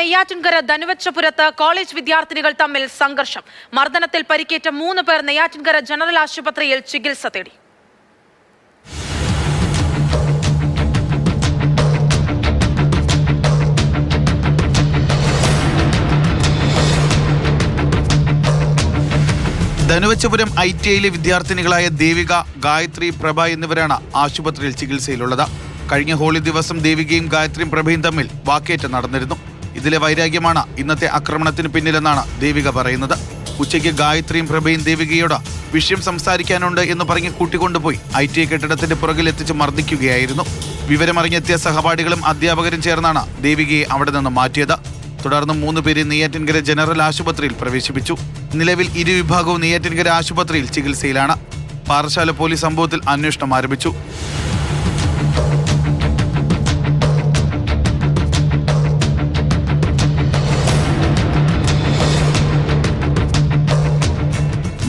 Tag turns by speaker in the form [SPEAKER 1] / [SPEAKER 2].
[SPEAKER 1] Neyyattinkara ധനുവച്ചപുരത്ത് college വിദ്യാർത്ഥിനികൾ തമ്മിൽ സംഘർഷം. മർദ്ദനത്തിൽ പരിക്കേറ്റ മൂന്ന് പേർ നെയ്യാറ്റിൻകര ജനറൽ ആശുപത്രിയിൽ ചികിത്സ തേടി.
[SPEAKER 2] ധനുവച്ചപുരം ഐ ടി ഐയിലെ വിദ്യാർത്ഥിനികളായ ദേവിക ഗായത്രി പ്രഭ എന്നിവരാണ് ആശുപത്രിയിൽ ചികിത്സയിലുള്ളത്. കഴിഞ്ഞ ഹോളി ദിവസം ദേവികയും ഗായത്രിയും പ്രഭയും തമ്മിൽ വാക്കേറ്റം നടന്നിരുന്നു. ഇതിലെ വൈരാഗ്യമാണ് ഇന്നത്തെ ആക്രമണത്തിന് പിന്നിലെന്നാണ് ദേവിക പറയുന്നത്. ഉച്ചയ്ക്ക് ഗായത്രിയും പ്രഭയും ദേവികയോട് വിഷയം സംസാരിക്കാനുണ്ട് എന്ന് പറഞ്ഞ് കൂട്ടിക്കൊണ്ടുപോയി. ഐ ടി കെട്ടിടത്തിന്റെ പുറകിൽ എത്തിച്ച് മർദ്ദിക്കുകയായിരുന്നു. വിവരമറിഞ്ഞെത്തിയ സഹപാഠികളും അധ്യാപകരും ചേർന്നാണ് ദേവികയെ അവിടെ നിന്ന് മാറ്റിയത്. തുടർന്ന് മൂന്ന് പേരെ നെയ്യാറ്റിൻകര ജനറൽ ആശുപത്രിയിൽ പ്രവേശിപ്പിച്ചു. നിലവിൽ ഇരുവിഭാഗവും നെയ്യാറ്റിൻകര ആശുപത്രിയിൽ ചികിത്സയിലാണ്. പാറശാല പോലീസ് സംഭവത്തിൽ അന്വേഷണം ആരംഭിച്ചു.